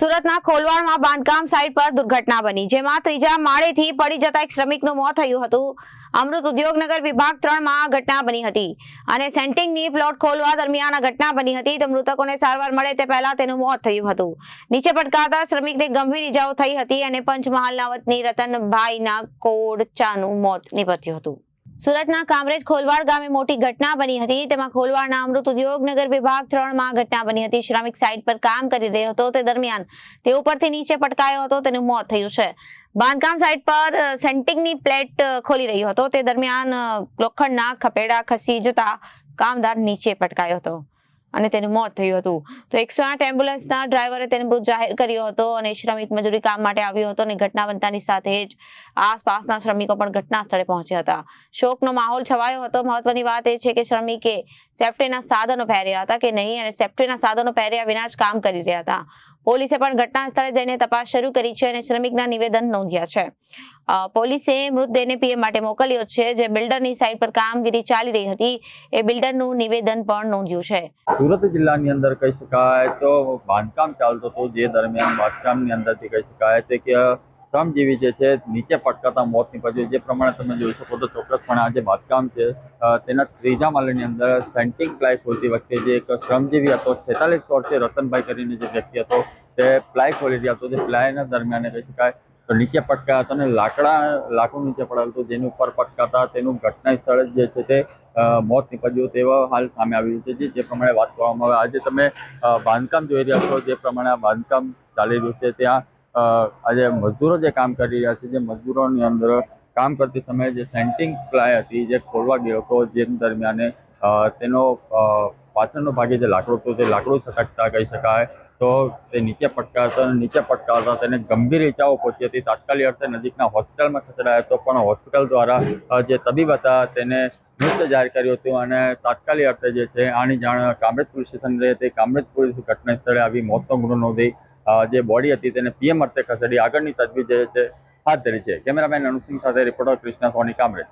સુરતના ખોલવાડમાં બાંધકામ સાઇટ પર દુર્ઘટના બની, જેમાં ત્રીજા માળેથી પડી જતા એક શ્રમિકનું મોત થયું હતું. અમૃત ઉદ્યોગનગર વિભાગ ત્રણમાં આ ઘટના બની હતી અને સેન્ટિંગની પ્લોટ ખોલવા દરમિયાન ઘટના બની હતી. તો મૃતકોને સારવાર મળે તે પહેલા તેનું મોત થયું હતું. નીચે પટકાતા શ્રમિકને ગંભીર ઇજાઓ થઈ હતી અને પંચમહાલના વતની રતનભાઈના કોડચાનું મોત નીપજ્યું હતું. સુરતના કામરેજ ખોલવાડ ગામે મોટી ઘટના બની હતી. તેમાં ખોલવાડના અમૃત ઉદ્યોગનગર વિભાગ ત્રણમાં ઘટના બની હતી. શ્રમિક સાઇટ પર કામ કરી રહ્યો હતો. તે દરમિયાન તે ઉપરથી નીચે પટકાયો હતો. તેનું મોત થયું છે. બાંધકામ સાઇટ પર સેન્ટિંગની પ્લેટ ખોલી રહ્યો હતો. તે દરમિયાન લોખંડના ખપેડા ખસી જતા કામદાર નીચે પટકાયો હતો. અને તેનું મોત થયું હતું. તો એકસો આઠ એમ્બ્યુલન્સના ડ્રાઈવરે તેને મૃત જાહેર કર્યો હતો અને શ્રમિક મજૂરી કામ માટે આવ્યો હતો અને ઘટના બનતાની સાથે જ આસપાસના શ્રમિકો પણ ઘટના સ્થળે પહોંચ્યા હતા. શોકનો માહોલ છવાયો હતો. મહત્વની વાત એ છે કે શ્રમિકે સેફ્ટીના સાધનો પહેર્યા હતા કે નહીં અને સેફ્ટીના સાધનો પહેર્યા વિના જ કામ કરી રહ્યા હતા. પોલીસે પણ ઘટના સ્થળે જઈને તપાસ શરૂ કરી છે અને શ્રમિકના નિવેદન નોંધ્યા છે. પોલીસે મૃતદેહને પીએમ માટે મોકલ્યો છે. જે બિલ્ડરની સાઇટ પર કામગીરી ચાલી રહી હતી, એ બિલ્ડરનું નિવેદન પણ નોંધ્યું છે. સુરત જિલ્લાની અંદર કહી શકાય તો બાંધકામ ચાલતો હતો. જે દરમિયાન બાંધકામની અંદરથી કહી શકાય છે કે શ્રમજીવી જે છે, નીચે પટકાતા મોત નીપજ્યું જે પ્રમાણે તમે જોઈ શકો તો ચોક્કસપણે આ જે બાંધકામ છે તેના ત્રીજા માળની અંદર સેન્ટિંગ પ્લાય ખોલતી વખતે જે એક શ્રમજીવી હતો છેતાલીસ વર્ષે રતનભાઈ કરીને જે વ્યક્તિ હતો, તે પ્લાય ખોલી રહ્યા હતો તે પ્લાયના દરમિયાન કહી શકાય, તો નીચે પટકાયા હતા અને લાકડા, લાકડું નીચે પડેલું હતું, જેની ઉપર પટકાતા તેનું ઘટના સ્થળે જે છે તે મોત નીપજ્યું તેવા હાલ સામે આવી રહ્યું છે, જે પ્રમાણે વાત કરવામાં આવે. આજે તમે બાંધકામ જોઈ રહ્યા છો, જે પ્રમાણે આ બાંધકામ ચાલી રહ્યું છે, ત્યાં આજે મજદૂરો જે કામ કરી રહ્યા છે, જે મજદૂરોની અંદર કામ કરતી સમયે જે સેન્ટિંગ પ્લાય હતી, જે ખોલવા ગયો હતો, જે દરમિયાન તેનો પાછળનો ભાગે જે લાકડું હતું, તે લાકડું છટકતા કહી શકાય, તો તે નીચે પટકાતા નીચે પટકાતા તેને ગંભીર ઇજાઓ પહોંચી હતી. તાત્કાલિક અર્થે નજીકના હોસ્પિટલમાં ખસેડાયો હતો, પણ હોસ્પિટલ દ્વારા જે તબીબ હતા, તેને મૃત જાહેર કર્યું હતું અને તાત્કાલિક અર્થે જે છે, આની જાણ કામરેજ પોલીસ સ્ટેશન રહે હતી કામરેજ પોલીસ ઘટના સ્થળે આવી મોતનો ગુનો નોંધી જે બોડી હતી તેને પીએમ અર્થે ખસેડી આગળની તજવીજ જે છે હાથ ધરી છે. કેમેરામેન અનુસિંહ સાથે રિપોર્ટર કૃષ્ણા સોની કામરેજ.